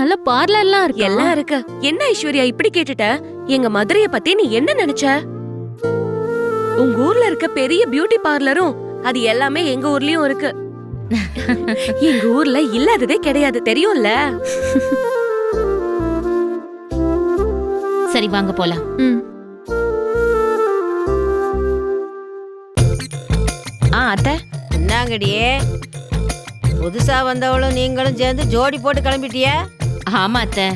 நல்ல பார்லர்லாம் இருக்கு? எல்லாம் இருக்கு. என்ன ஐஸ்வர்யா இப்படி கேட்டுட்ட? எங்க மதுரைய பத்தி நீ என்ன நினைச்ச? உங்க ஊர்ல இருக்க பெரிய பியூட்டி பார்லரும் அது எல்லாமே எங்க ஊர்லயும் இருக்கு. எங்க ஊர்ல இல்லாததே கிடையாது தெரியும்ல? சரி வாங்க போலாம். ம். ஆ அத்தை. என்னங்கடியே புதுசா வந்தவளும் நீங்களும் சேர்ந்து ஜோடி போட்டு கிளம்பிட்டிய? ஆமா அத்தை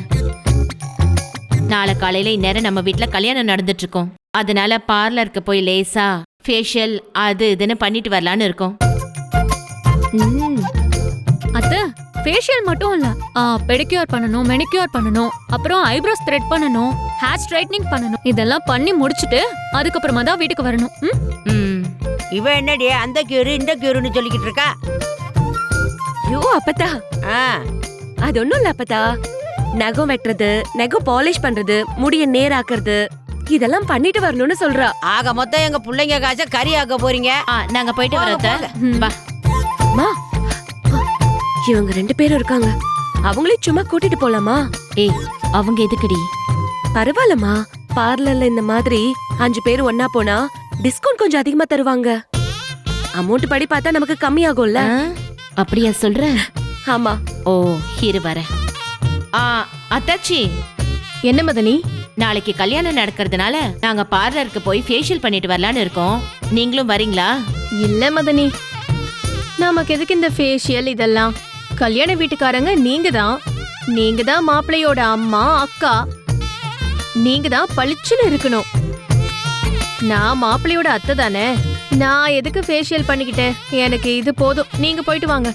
நாளை காலையில இந்நேரம் நம்ம வீட்ல கல்யாணம் நடந்துட்டு இருக்கோம் அதனால பார்லருக்கு போய் லேசா ஃபேஷியல் அது இதுன்னு பண்ணிட்டு வரலான்னு இருக்கோம். ம். அத்தை ஃபேஷியல் மட்டும் இல்ல. பெடிக்யூர் பண்ணனும் மெனிக்யூர் பண்ணனும் அப்புறம் ஐப்ரோஸ் த்ரெட் பண்ணனும் ஹேர் ஸ்ட்ரைட்னிங் பண்ணனும் இதெல்லாம் பண்ணி முடிச்சிட்டு அதுக்கப்புறமா தான் வீட்டுக்கு வரணும். ம்? ம். இவ என்னடி அந்த கியூரு இந்த கியூருன்னு சொல்லிக்கிட்டு இருக்கா? ஐயோ அப்பத்தா. ஆ. அது ஒண்ணும் இல்ல அப்பத்தா. நகம் வெட்டுறது நகம் பாலிஷ் பண்றது முடிய நேராக்குறது இதெல்லாம் பண்ணிட்டு வரணும்னு சொல்றா. ஆக மொத்தம் எங்க பிள்ளைங்க காசை கறி ஆக்க போறீங்க? ஆ நாங்க போயிட்டு வரோம் அத்தை. ம். வா. மா இவங்க ரெண்டு பேரும் இருக்காங்க. அவங்களையும் சும்மா கூட்டிட்டு போலாமா? ஏய் அவங்க எதுக்குடி? பரவாயில்லம்மா. பார்லர்ல இந்த மாதிரி அஞ்சு பேர் ஒன்னா போனா டிஸ்கவுண்ட் கொஞ்சம் அதிகமா தருவாங்க. அமௌண்ட் படி பார்த்தா நமக்கு கம்மியாகும்ல. ஆ, அப்படியா சொல்ற? ஆமா. ஓ இரு வரேன் ஆ அத்தாச்சி. என்ன மதனி? நாளைக்கு கல்யாணம் நடக்கிறதுனால நாங்க பார்லருக்கு போய் ஃபேஷியல் பண்ணிட்டு வரலான்னு இருக்கோம். நீங்களும் வரீங்களா? இல்ல மதனி. நமக்கு எதுக்கு இந்த ஃபேஷியல் இதெல்லாம்? கல்யாண வீட்டுக்காரங்க நீங்க தான். நீங்க தான் மாப்பிள்ளையோட அம்மா அக்கா. நீங்க தான் பளிச்சுன்னு இருக்கணும். நான் மாப்பிள்ளையோட அத்தை தானே. நான் எதுக்கு ஃபேஷியல் பண்ணிக்கிட்டேன்? எனக்கு இது போதும். நீங்க போயிட்டு வாங்க.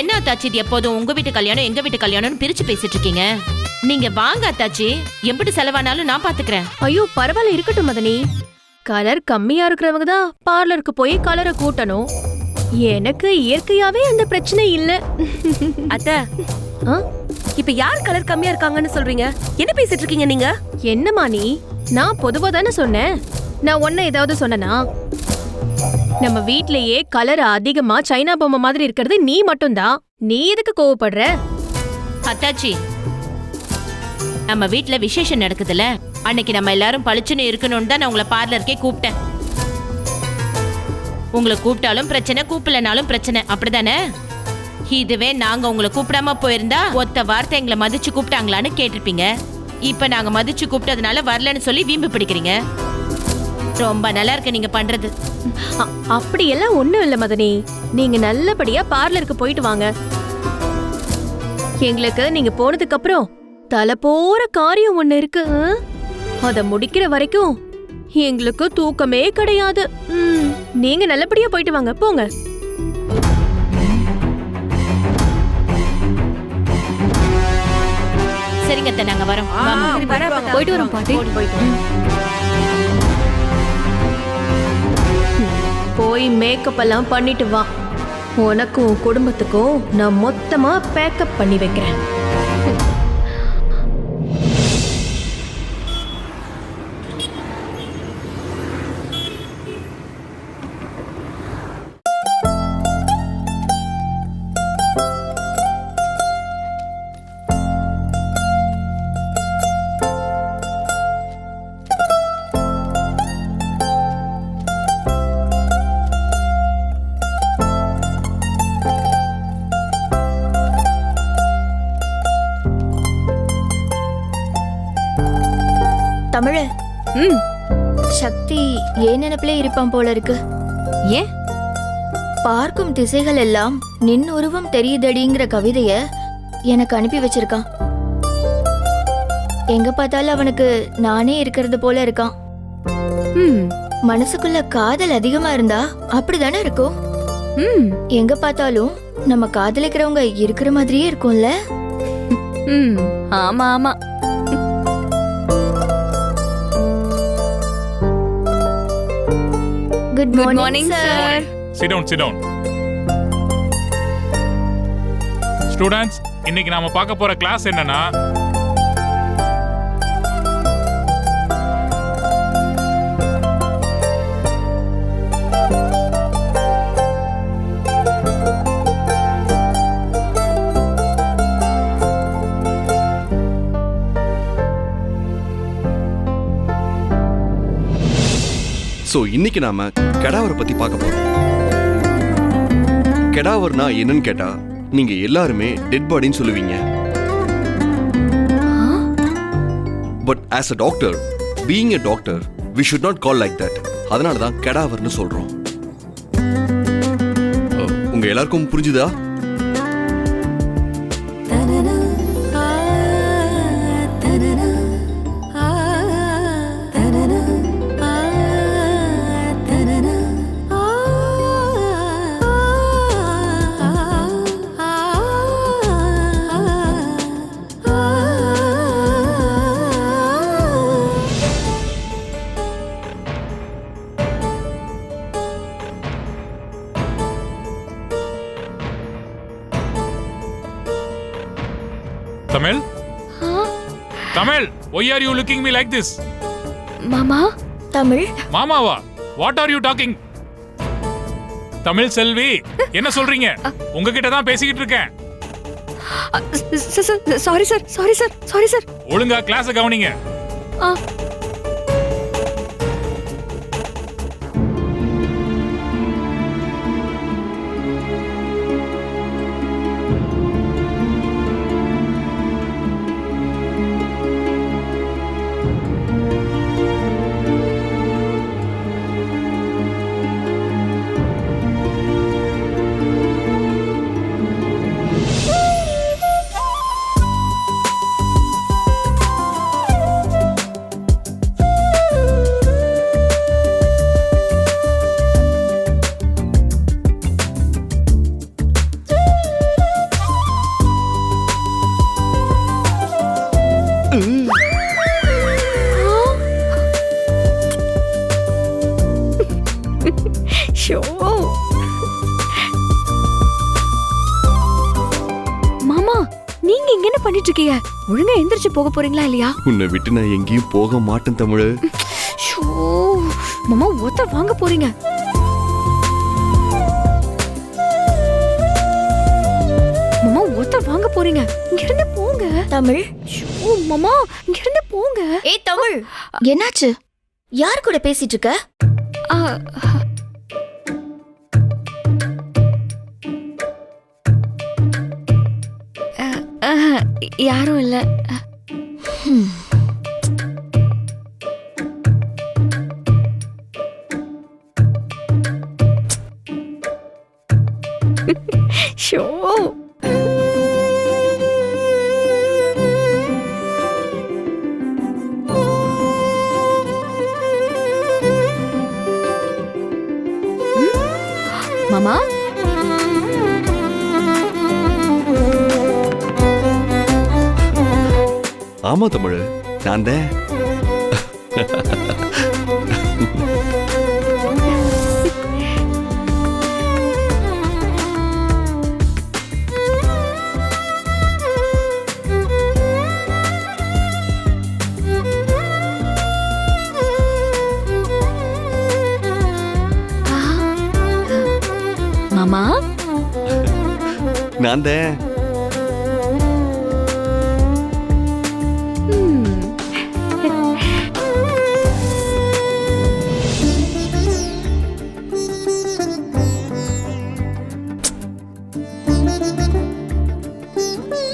என்ன அத்தாச்சி இது எப்போதும் உங்க வீட்டு கல்யாணம் எங்க வீட்டு கல்யாணம்னு பிரிச்சு பேசிட்டு இருக்கீங்க? நீங்க வாங்க அத்தாச்சி. எப்படி செலவானாலும் நான் பாத்துக்கிறேன். ஐயோ பரவாயில்ல இருக்கட்டும் மதனி. கலர் கம்மியா இருக்கிறவங்க தான் பார்லருக்கு போய் கலரை கூட்டணும். எனக்கு இயற்கையாவே அந்த பிரச்சனை இல்ல. அத்த ஆ? இப்ப யார் கலர் கம்மியா இருக்காங்கன்னு சொல்றீங்க? என்ன பேசிட்டு இருக்கீங்க நீங்க? என்னம்மா நீ? நான் பொதுவா தானே சொன்னேன். நான் ஒன்ன ஏதாவது சொன்னனா? நம்ம வீட்லயே கலர் அதிகமா சைனா பொம்மை மாதிரி இருக்கிறது நீ மட்டும்தான் நீ எதுக்கு கோவப்படுற? அத்தாச்சி நம்ம வீட்ல விசேஷம் நடக்குதுல. அன்னைக்கு நம்ம எல்லாரும் பளிச்சுன்னு இருக்கணும்னு தான் நான் உங்களை பார்லருக்கே கூப்பிட்டேன். உங்களை கூப்பிட்டாலும் பிரச்சனை கூப்பிடலனாலும் பிரச்சனை. அப்படிதானே? இதுவே நாங்க உங்களை கூப்பிடாம போயிருந்தா ஒத்த வார்த்தை எங்களை மதிச்சு கூப்பிட்டாங்களான்னு கேட்டிருப்பீங்க. இப்ப நாங்க மதிச்சு கூப்பிட்டதுனால வரலன்னு சொல்லி வீம்பு பிடிக்கிறீங்க. ரொம்ப நல்லா இருக்கு நீங்க பண்றது. அ- அப்படியெல்லாம் ஒண்ணும் இல்ல மதனி. நீங்க நல்லபடியா பார்லருக்கு போயிட்டு வாங்க. எங்களுக்கு நீங்க போனதுக்கு அப்புறம் தலை போற காரியம் ஒண்ணு இருக்கு? அத முடிக்கிற வரைக்கும் எங்களுக்கு தூக்கமே கிடையாது. நீங்க நல்லபடியா போயிட்டு வாங்க. போங்க. சரிங்க நாங்க வரோம். போயிட்டு. போயிட்டு வரோம். பாட்டி. போய் மேக்கப் எல்லாம் பண்ணிட்டு வா. உனக்கும் உன் குடும்பத்துக்கும் நான் மொத்தமா பேக்கப் பண்ணி வைக்கிறேன். தமிழ ம். சக்தி ஏன் நினைப்பிலே இருப்பான் போல இருக்கு? ஏன்? பார்க்கும் திசைகள் எல்லாம் நின் உருவம் தெரியுதடிங்கிற கவிதைய எனக்கு அனுப்பி வச்சிருக்கான். எங்க பார்த்தாலும் அவனுக்கு நானே இருக்கிறது போல இருக்கான். ம். மனசுக்குள்ள காதல் அதிகமா இருந்தா அப்படிதானே இருக்கும்? ம். எங்க பார்த்தாலும் நம்ம காதலிக்கிறவங்க இருக்கிற மாதிரியே இருக்கும்ல? ம். ஆமா ஆமா. Good morning sir sit down sit down. Students இன்னைக்கு நாம பார்க்க போற கிளாஸ் என்னன்னா ஸோ இன்னைக்கு நாம கெடாவரை பத்தி பார்க்க போறோம். கெடாவர்னா என்னன்னு கேட்டா நீங்க எல்லாருமே டெட் பாடின்னு சொல்லுவீங்க. But as a doctor being a doctor we should not call like that அதனால தான் கெடாவர்னு சொல்றோம். Oh, உங்க எல்லாருக்கும் புரிஞ்சுதா? Tamil why are you looking me like this மாமா தமிழ். மாமாவா? What are you talking Tamil Selvi என்ன சொல்றீங்க? உங்ககிட்ட தான் பேசிக்கிட்டு இருக்கேன். Sorry sir sorry sir sorry sir. ஒழுங்கா கிளாஸ கவனிங்க. நீங்க இங்க என்ன பண்ணிட்டு இருக்கீங்க ஒழுங்கா எந்திரிச்சு போக போறீங்களா இல்லையா? உன்னை விட்டு நான் எங்கேயும் போக மாட்டேன் தமிழ். ஷோ மாமா ஒத்த வாங்க போறீங்க. மாமா ஒத்த வாங்க போறீங்க. இங்க இருந்து போங்க. தமிழ்? ஷோ மாமா இங்க இருந்து போங்க. ஏய் தமிழ். என்னாச்சு? யார் கூட பேசிட்டு இருக்க? யாரும் இல்ல. ஷோ. மாமா? ஆமா தமிழ் நான் தான். மாமா? நான் தான்.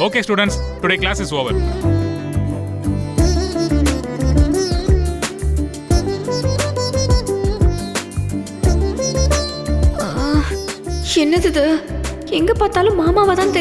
Okay students today class is over என்னது எங்க பார்த்தாலும் மாமாவா தான்